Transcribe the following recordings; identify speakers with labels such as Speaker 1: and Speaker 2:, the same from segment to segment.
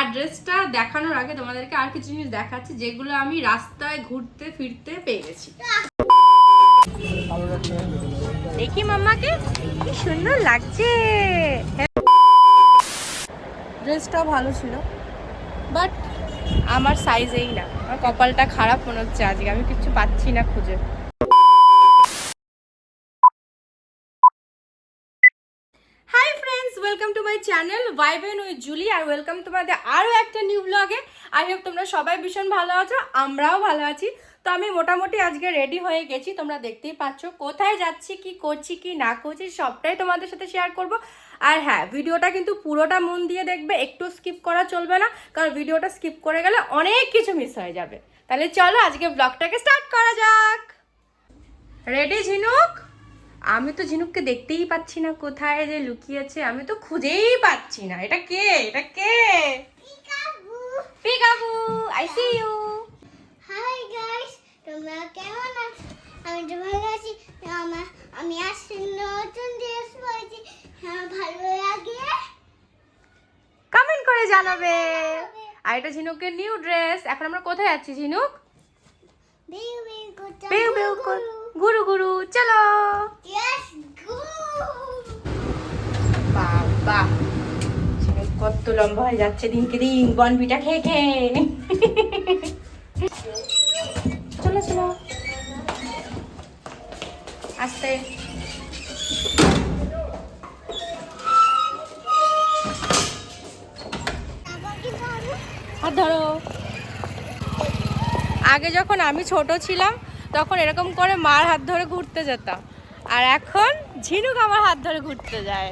Speaker 1: আর ড্রেসটা দেখানোর আগে তোমাদেরকে আর কিছু জিনিস দেখাচ্ছি, যেগুলো আমি রাস্তায় ঘুরতে, ফিরতে পেয়ে গেছি। দেখি মাম্মাকে, কি সুন্দর লাগছে। ড্রেসটাও ভালো ছিল বাট আমার সাইজেই না। আমার কপালটা খারাপ মনে হচ্ছে আজকে, আমি কিছু পাচ্ছি না খুঁজে। Welcome to my channel vibin with Julie R welcome তোমাদের আরও একটা নিউ ব্লগে আই হোপ তোমরা সবাই ভীষণ ভালো আছো, আমরাও ভালো আছি। তো আমি মোটামুটি আজকে রেডি হয়ে গেছি, তোমরা দেখতেই পাচ্ছ কোথায় যাচ্ছি, কি করছি, কি না করছি, সবটাই তোমাদের সাথে শেয়ার করব। আর হ্যাঁ ভিডিওটা কিন্তু পুরোটা মন দিয়ে দেখবে, একটু স্কিপ করা চলবে না, কারণ ভিডিওটা স্কিপ করে গেলে অনেক কিছু মিস হয়ে যাবে। তাহলে চলো আজকে ব্লগটাকে স্টার্ট করা যাক। রেডি ঝিনুক? আমি তো ঝিনুককে দেখতেই পাচ্ছি না কোথায় যে লুকিয়েছে আমি তো খুঁজেই পাচ্ছি না। এটা কে? এটা কে? Peekaboo I see you
Speaker 2: hi guys তোমরা কেমন আছো? আমি তো ভালো আছি। আমার আমি আজকে নতুন ড্রেস পরেছি। হ্যাঁ ভালো লাগে?
Speaker 1: কমেন্ট করে জানাবে। আর এটা ঝিনুকের নিউ ড্রেস এখন আমরা কোথায় যাচ্ছি ঝিনুক?
Speaker 2: বিউ বিউ করতে
Speaker 1: বেউ বেউ কর গুরু গুরু চলো।
Speaker 2: ইয়েস গো
Speaker 1: বাবা কত লম্বা হয়ে যাচ্ছে দিনকে দিন বনবিটা খেয়ে খেয়ে। চলো চলো। আস্তে। হাত ধরো। আগে যখন আমি ছোট ছিলাম তখন এরকম করে মার হাত ধরে ঘুরতে যেতাম। আর এখন ঝিনুক আমার হাত ধরে ঘুরতে যায়।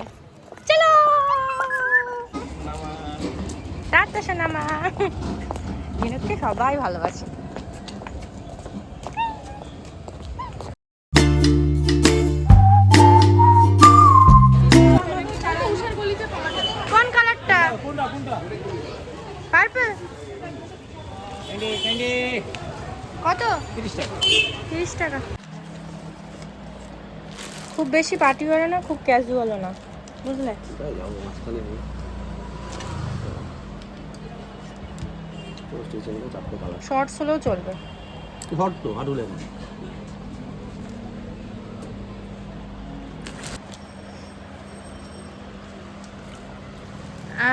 Speaker 1: চলো! টাটা সোনামা ঝিনুককে সবাই ভালোবাসে। কত? তিরিশ টাকা। খুব বেশি পার্টি করে না খুব ক্যাজুয়ালও না বুঝলে? শর্টস হলেও চলবে।
Speaker 3: হট তো হাঁটু লেন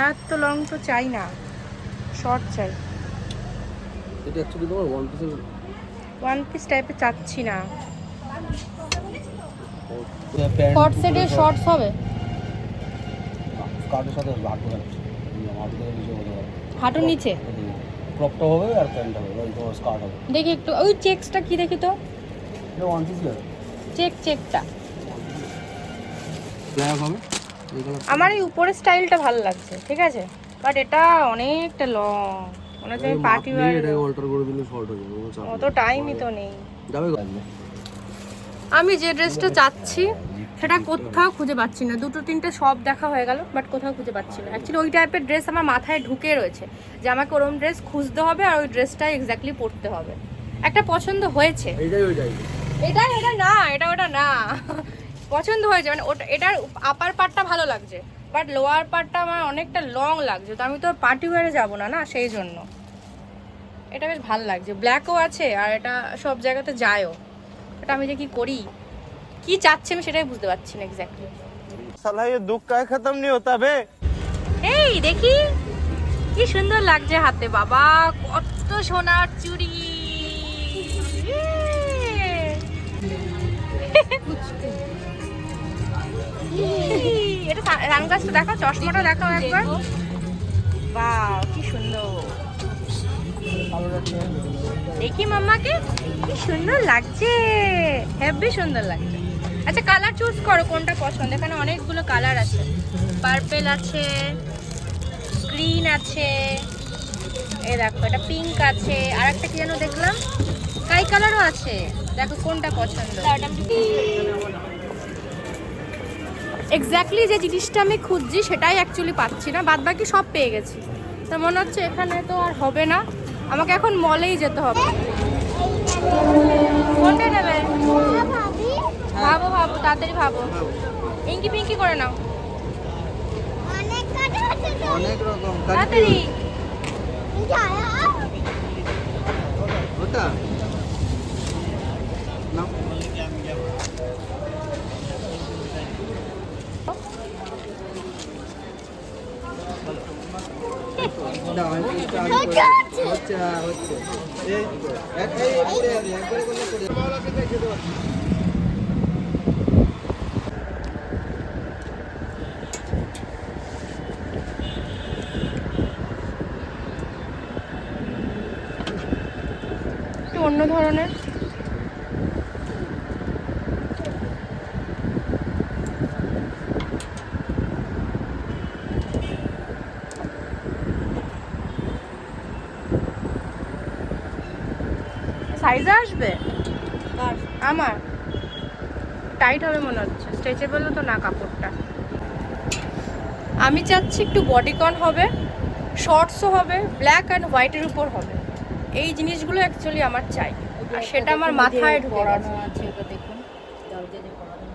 Speaker 1: এত লং তো চাই না শর্ট চাই।
Speaker 3: এটা অ্যাকচুয়ালি তোমার ওয়ান পিসের
Speaker 1: ওয়ান পিস টাইপের চাচ্ছি না। শর্ট সেটে শর্টস হবে।
Speaker 3: কার্ডের সাথে হাঁটু হাঁটু নিচে
Speaker 1: হাঁটুর নিচে?
Speaker 3: ক্রপটা হবে আর প্যান্ট হবে ওই তোমার স্কার্ট হবে।
Speaker 1: দেখি একটু ওই চেকসটা কি দেখি তো?
Speaker 3: ওয়ান পিস
Speaker 1: চেক চেকটা
Speaker 3: ব্ল্যাক হবে।
Speaker 1: আমার এই উপরের স্টাইলটা ভালো লাগছে ঠিক আছে? বাট এটা অনেকটা লং মনে হচ্ছে পার্টি
Speaker 3: এটাকে অল্টার করে দিলে শর্ট হয়ে যাবে
Speaker 1: অত টাইমই তো নেই।
Speaker 3: যাবে
Speaker 1: আমি যে ড্রেসটা চাচ্ছি সেটা কোথাও খুঁজে পাচ্ছি না। দুটো তিনটে সব দেখা হয়ে গেল বাট কোথাও খুঁজে পাচ্ছি না। অ্যাকচুয়ালি ওই টাইপের ড্রেস আমার মাথায় ঢুকে রয়েছে যে আমাকে ওরম ড্রেস খুঁজতে হবে আর ওই ড্রেসটাই এক্স্যাক্টলি পরতে হবে। একটা পছন্দ হয়েছে। এটা এটা না এটা ওটা না। পছন্দ হয়েছে মানে ওটা এটার আপার পার্টটা ভালো লাগছে বাট লোয়ার পার্টটা আমার অনেকটা লং লাগছে। তো আমি তো পার্টি ওয়ারে যাব না না? সেই জন্য। এটা বেশ ভালো লাগছে ব্ল্যাকও আছে আর এটা সব জায়গাতে যায়ও এটা আমি যে কি করি কি চাচ্ছে আমি সেটাই বুঝতে পারছি না এক্স্যাক্টলি
Speaker 4: साला ये दुख का खत्म नहीं होता बे
Speaker 1: এই দেখি কি সুন্দর লাগছে হাতে বাবা কত সোনার চুড়ি ইয়ে। এটা রান গাছটা দেখো চশমাটা দেখো একবার বাহ কি সুন্দর দেখি মাম্মাকে, কি সুন্দর লাগছে। হেভি সুন্দর লাগছে। আচ্ছা কালার চুজ করো, কোনটা পছন্দ? এখানে অনেকগুলো কালার আছে। পার্পেল আছে গ্রিন আছে, এ দেখো, এটা পিঙ্ক আছে। আর একটা কি যেন দেখলাম? কাই কালারও আছে। দেখো, কোনটা পছন্দ? এক্স্যাক্টলি যে জিনিসটা আমি খুঁজছি, সেটাই অ্যাকচুয়ালি পাচ্ছি না। বাদ বাকি সব পেয়ে গেছি। তা মনে হচ্ছে এখানে তো আর হবে না। আমাকে এখন মলেই যেতে হবে। কোনটা নেবে?
Speaker 2: ভাবো
Speaker 1: ভাবো তাড়াতাড়ি ভাবো। ইঙ্কি পিঙ্কি করে নাও।
Speaker 2: অনেক
Speaker 3: রকম
Speaker 1: তাড়াতাড়ি।
Speaker 3: ওটা দাও, আমি একটু আগে করে-
Speaker 2: হচ্ছে, হচ্ছে।
Speaker 3: হচ্ছে, হ্যাঁ, হচ্ছে। এক- এই, পড়ে যাবে, একবারে করলে পড়ে যাবে।
Speaker 1: একটু অন্য ধরনের সাইজে আসবে? আমার? টাইট হবে মনে হচ্ছে। স্ট্রেচেবলও তো না কাপড়টা। আমি চাচ্ছি একটু বডিকন হবে শর্টসও হবে ব্ল্যাক অ্যান্ড হোয়াইটের উপর হবে। এই জিনিসগুলো অ্যাকচুয়ালি আমার চাই। আর সেটা আমার মাথায় ঢুকে গেছে।
Speaker 5: আছে দেখুন।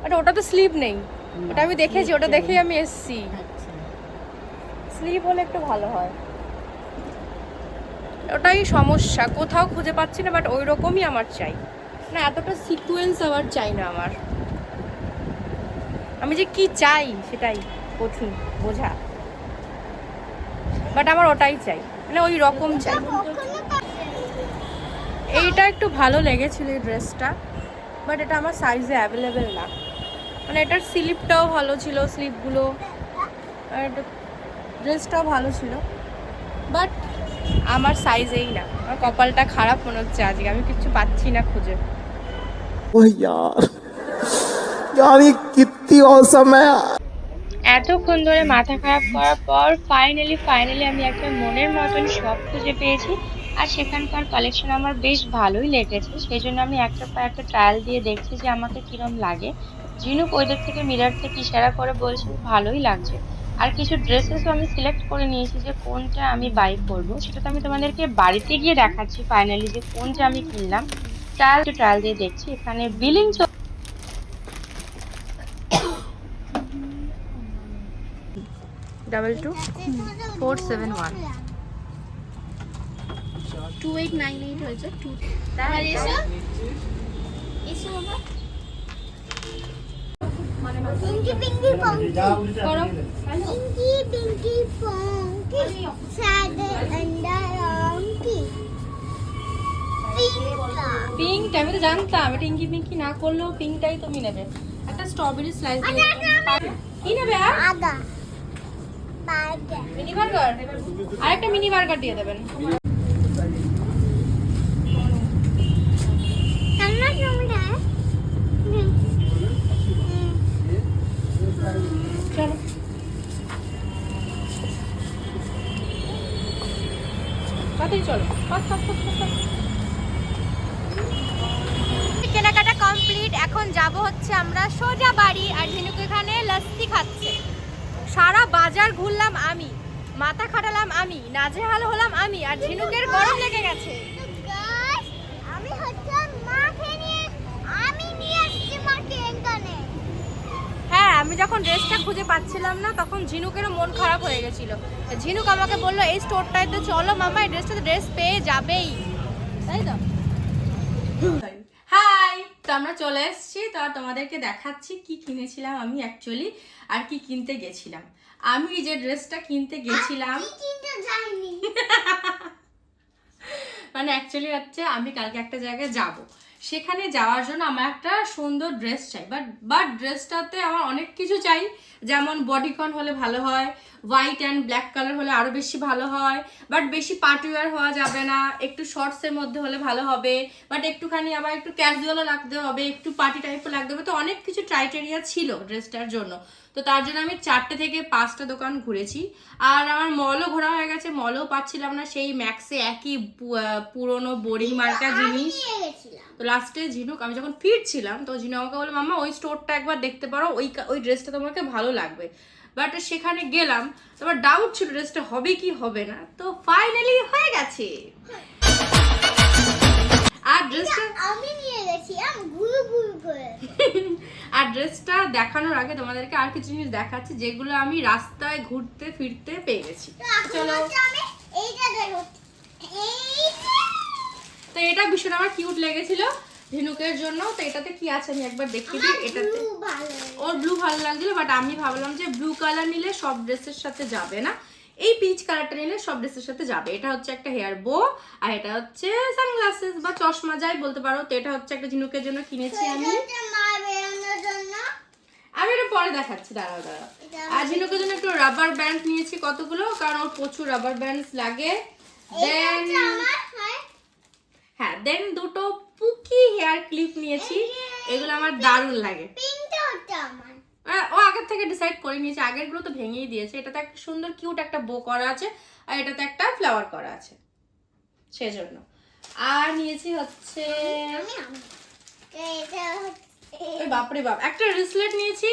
Speaker 1: আরে ওটা তো স্লিভ নেই। ওটা আমি দেখেছি ওটা দেখেই আমি এসছি।
Speaker 5: আচ্ছা।
Speaker 1: স্লিভ হলে একটু ভালো হয়। ওটাই সমস্যা। কোথাও খুঁজে পাচ্ছি না বাট ওই রকমই আমার চাই। না, এতটা সিকোয়েন্স আবার চাই না আমার। আমি যে কি চাই সেটাই কঠিন, বোঝা। বাট আমার ওটাই চাই মানে ওই রকম চাই। এইটা একটু ভালো লেগেছিল এই ড্রেসটা বাট এটা আমার সাইজে অ্যাভেলেবেল না। মানে এটার স্লিপটাও ভালো ছিল স্লিপগুলো আর ড্রেসটাও ভালো ছিল। বাট আমার সাইজ এই না। আমার কপালটা খারাপ মনে হচ্ছে আজকে আমি কিছু পাচ্ছি না খুঁজে।
Speaker 6: এতক্ষণ ধরে মাথা খারাপ করার পর ফাইনালি ফাইনালি আমি একটা মনের মতন সব খুঁজে পেয়েছি। আর সেখানকার কালেকশন আমার বেশ ভালোই লেগেছে। সেই জন্য আমি একটা পর একটা ট্রায়াল দিয়ে দেখছি যে আমাকে কিরম লাগে। জিনুক ওইদের থেকে মিরার থেকে ইশারা করে বলছে ভালোই লাগছে। আর কিছু ড্রেসেসও আমি সিলেক্ট করে নিয়েছি যে কোনটা আমি বাই করব। সেটা তো আমি তোমাদেরকে বাড়িতে গিয়ে দেখাচ্ছি ফাইনালি যে কোনটা আমি কিনলাম। ট্রায়াল টু ট্রায়াল দিয়ে দেখছি এখানে billing
Speaker 1: double two four seven one
Speaker 2: two eight nine eight হয়েছে টু এসো। এসো বাবা। পিঙ্কি পিঙ্কি পঙ্কি
Speaker 1: করো
Speaker 2: পিঙ্কি পিঙ্কি পঙ্কি সাদে আন্ডার অঙ্কি
Speaker 1: পিঙ্কটা আমি তো জানতাম এটা ইঙ্কি পিঙ্কি না করলেও পিঙ্কটাই তুমি নেবে। একটা স্ট্রবেরি স্লাইস
Speaker 2: আচ্ছা, আচ্ছা,
Speaker 1: কি নেবে আর? Mini burger. আরেকটা মিনি বার্গার দিয়ে দেবেন। কেনাকাটা কমপ্লিট, এখন যাব হচ্ছে আমরা সোজা বাড়ি আর ঝিনুক এখানে লাস্তি খাচ্ছে। সারা বাজার ঘুরলাম আমি, মাথা খাটালাম আমি, নাজেহাল হলাম আমি আর ঝিনুকের গরম লেগে গেছে
Speaker 2: গাইস আমি হচ্ছে মাকে নিয়ে আমি নিয়ে আসছি মাকে এখানে
Speaker 1: হ্যাঁ আমি যখন ড্রেসটা খুঁজে পাচ্ছিলাম না তখন ঝিনুকেরও মন খারাপ হয়ে গেছিল। ঝিনুক আমাকে বলল এই স্টোরটাতে চলো মামা এই ড্রেসটাতে ড্রেস পেয়ে যাবেই। তাই তো? হাই! তো আমরা চলে এসেছি তো আর তোমাদেরকে দেখাচ্ছি কি কিনেছিলাম আমি অ্যাকচুয়ালি আর কি কিনতে গেছিলাম। আমি যে ড্রেসটা কিনতে গেছিলাম
Speaker 2: কি
Speaker 1: মানে অ্যাকচুয়ালি হচ্ছে আমি কালকে একটা জায়গায় যাব। সেখানে যাওয়ার জন্য আমার একটা সুন্দর ড্রেস চাই। বাট বাট ড্রেসটাতে আমার অনেক কিছু চাই। যেমন বডিকন হলে ভালো হয় হোয়াইট অ্যান্ড ব্ল্যাক কালার হলে আরও বেশি ভালো হয়। বাট বেশি পার্টিওয়ার হওয়া যাবে না। একটু শর্টসের মধ্যে হলে ভালো হবে। বাট একটুখানি আবার একটু ক্যাজুয়ালও লাগতে হবে, একটু পার্টি টাইপও লাগতে হবে। তো অনেক কিছু ক্রাইটেরিয়া ছিল ড্রেসটার জন্য। তো তার জন্য আমি চারটে থেকে পাঁচটা দোকান ঘুরেছি। আর আমার মলও ঘোরা হয়ে গেছে মলও পাচ্ছিলাম না সেই ম্যাক্সে একই পুরনো বোরিং মার্কা জিনিস। তো লাস্টে ঝিনুক আমি যখন ফিরছিলাম তো ঝিনুক আমাকে বলে মামা ওই স্টোরটা একবার দেখতে পারো ওই ওই ড্রেসটা তোমাকে ভালো লাগবে। বাট সেখানে গেলাম তোমার ডাউট ছিল ড্রেসটা হবে কি হবে না তো ফাইনালি হয়ে গেছে। আর ড্রেসটা
Speaker 2: আমি নিয়ে গেছি আমি ঘুরে ঘুরে করে।
Speaker 1: আর ড্রেসটা দেখানোর আগে তোমাদেরকে আর কিছু জিনিস দেখাচ্ছি যেগুলো আমি রাস্তায় ঘুরতে ফিরতে পেয়ে গেছি। চলো।
Speaker 2: তো এটা ভীষণ
Speaker 1: আমার কিউট লেগেছিল ঝিনুকের জন্য। তো এটাতে কি আছে আমি একবার দেখে দিই এটাতে। ওর ব্লু ভালো লাগছিল বাট আমি ভাবলাম যে ব্লু কালার নিলে সব ড্রেসের সাথে যাবে না। এই পিচ কালারটা নিলে সব ড্রেসের সাথে যাবে। এটা হচ্ছে একটা হেয়ার বো আর এটা হচ্ছে সানগ্লাসেস বা চশমা যাই বলতে পারো। তো এটা হচ্ছে একটা ঝিনুকের জন্য কিনেছি আমি। আমি এটা পরে দেখাচ্ছি, দাঁড়াও দাঁড়াও। আর ঝিনুকের জন্য একটু রাবার ব্যান্ড নিয়েছি কতগুলো? কারণ ওর প্রচুর রাবার ব্যান্ডস লাগে। দেন
Speaker 2: হয়
Speaker 1: দেন দুটো পুকি হেয়ার ক্লিপ নিয়েছি। এগুলো আমার দারুণ লাগে।
Speaker 2: আমার।
Speaker 1: ও আগের থেকে ডিসাইড করে নিয়েছে, আগেরগুলো তো ভেঙেই দিয়েছে। এটাতে একটা সুন্দর কিউট একটা বো করা আছে, আর এটাতে একটা ফ্লাওয়ার করা আছে। সেজন্য। আর নিয়েছি হচ্ছে বাপরে বাপ, একটা রিসলেট নিয়েছি।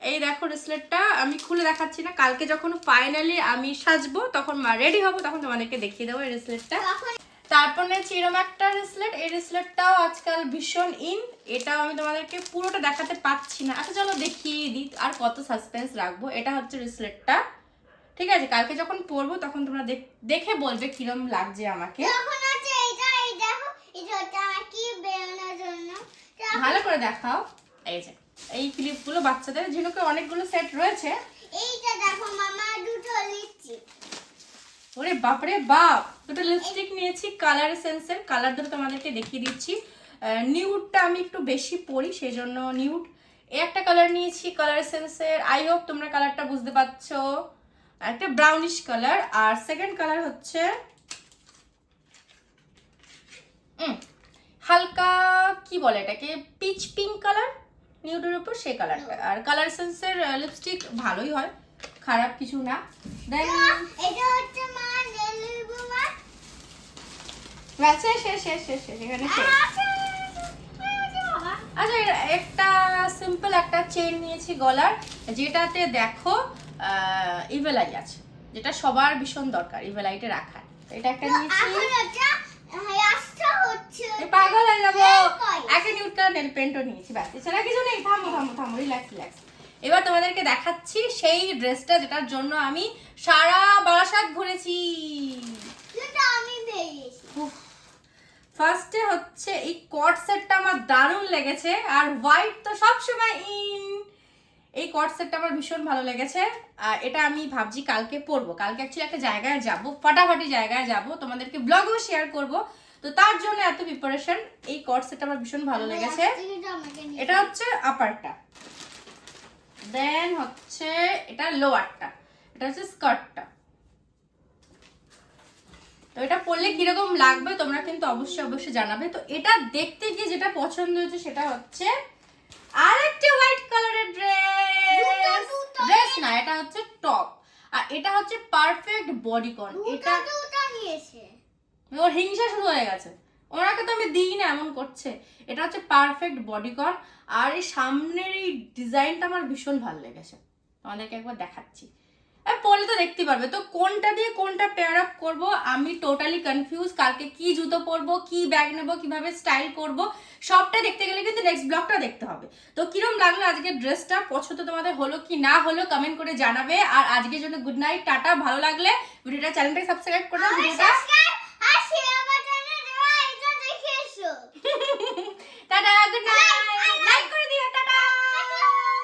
Speaker 1: এই দেখো রিসলেটটা আমি খুলে দেখাচ্ছি না। কালকে যখন ফাইনালি আমি সাজবো, তখন রেডি হব, তখন তোমাদেরকে দেখিয়ে দেবো এই রিসলেটটা তারপর নিয়েছি এরকম একটা রিসলেট এই রিসলেটটাও আজকাল ভীষণ ইন এটাও আমি তোমাদেরকে পুরোটা দেখাতে পাচ্ছি না। আচ্ছা চলো দেখিয়ে দিই আর কত সাসপেন্স রাখব। এটা হচ্ছে রিসলেটটা ঠিক আছে কালকে যখন পরবো তখন তোমরা দেখ- বলবে কিরম লাগছে আমাকে। ভালো করে দেখাও। এই যে এই ক্লিপগুলো বাচ্চাদের ঝিনুকে অনেকগুলো সেট রয়েছে।
Speaker 2: এইটা দেখো মামা দুটো লিচি
Speaker 1: ওরে বাপরে বাপ! দুটো লিপস্টিক নিয়েছি কালার সেন্সের কালার দুটো তোমাদেরকে দেখিয়ে দিচ্ছি। নিউডটা আমি একটু বেশি পরি সেই জন্য নিউড একটা কালার নিয়েছি কালার সেন্সের আই হোপ তোমরা কালারটা বুঝতে পারছ। একটা ব্রাউনিশ কালার আর সেকেন্ড কালার হচ্ছে হালকা, কি বলে এটাকে? পিচ পিঙ্ক কালার নিউডের উপর সেই কালারটা আর কালার সেন্সের লিপস্টিক ভালোই হয়, খারাপ কিছু না। দেন
Speaker 2: এটা হচ্ছে মা
Speaker 1: শেষ শেষ শেষ শেষ শেষ এখানে শেষ। আচ্ছা একটা সিম্পল একটা চেন নিয়েছি গলার যেটাতে দেখো ইভেলাই আছে যেটা সবার ভীষণ দরকার ইভেলাইটে রাখার। এটা একটা নিয়েছি। এই পাগল হয়ে যাব। একটা নিউট কালার নেল পেন্টও নিয়েছি ব্যাস। এছাড়া কিছু নেই। থামো থামো থামো রিল্যাক্স রিল্যাক্স এবার তোমাদেরকে দেখাচ্ছি সেই ড্রেসটা যেটার জন্য আমি সারা বারাসাত ঘুরেছি। ফার্স্টে হচ্ছে এই কট সেটটা আমার দারুণ লেগেছে আর হোয়াইট তো সবসময় ইন এই কট সেটটা আমার ভীষণ ভালো লেগেছে আর এটা আমি ভাবছি কালকে পরবো। কালকে অ্যাকচুয়ালি একটা জায়গায় যাব ফাটাফাটি জায়গায় যাব তোমাদেরকে ব্লগও শেয়ার করব। তো তার জন্য এত প্রিপারেশন এই কট সেটটা আমার ভীষণ ভালো লেগেছে।
Speaker 2: এটা
Speaker 1: হচ্ছে আপারটা দেন হচ্ছে এটা লোয়ারটা এটা হচ্ছে স্কার্টটা তো এটা পরলে কীরকম লাগবে তোমরা কিন্তু অবশ্যই অবশ্যই জানাবে। তো এটা দেখতে গিয়ে যেটা পছন্দ হয়েছে সেটা হচ্ছে আরেকটা হোয়াইট কালারের ড্রেস। ড্রেস না এটা হচ্ছে টপ। আর এটা হচ্ছে পারফেক্ট বডিকন এটা
Speaker 2: দুটো দুটো নিয়েছে।
Speaker 1: ওর হিংসা শুরু হয়ে গেছে। ওনাকে তো আমি দিই না এমন করছে। এটা হচ্ছে পারফেক্ট বডিকন আর এই সামনের এই ডিজাইনটা আমার ভীষণ ভালো লেগেছে। তোমাদেরকে একবার দেখাচ্ছি। আর পরলে তো দেখতে পারবে। তো কোনটা দিয়ে কোনটা পেয়ার আপ করব আমি টোটালি কনফিউজ কালকে কি জুতো পরবো কি ব্যাগ নেব কীভাবে স্টাইল করব সবটা দেখতে গেলে কিন্তু নেক্সট ব্লগটা দেখতে হবে। তো কিরম লাগল আজকে ড্রেসটা পছন্দ তোমাদের হলো কি না হলো কমেন্ট করে জানাবে। আর আজকের জন্য গুড নাইট টাটা ভালো লাগলে। ভিডিওটা চ্যানেলটাকে সাবস্ক্রাইব করে দাও ভিডিওটা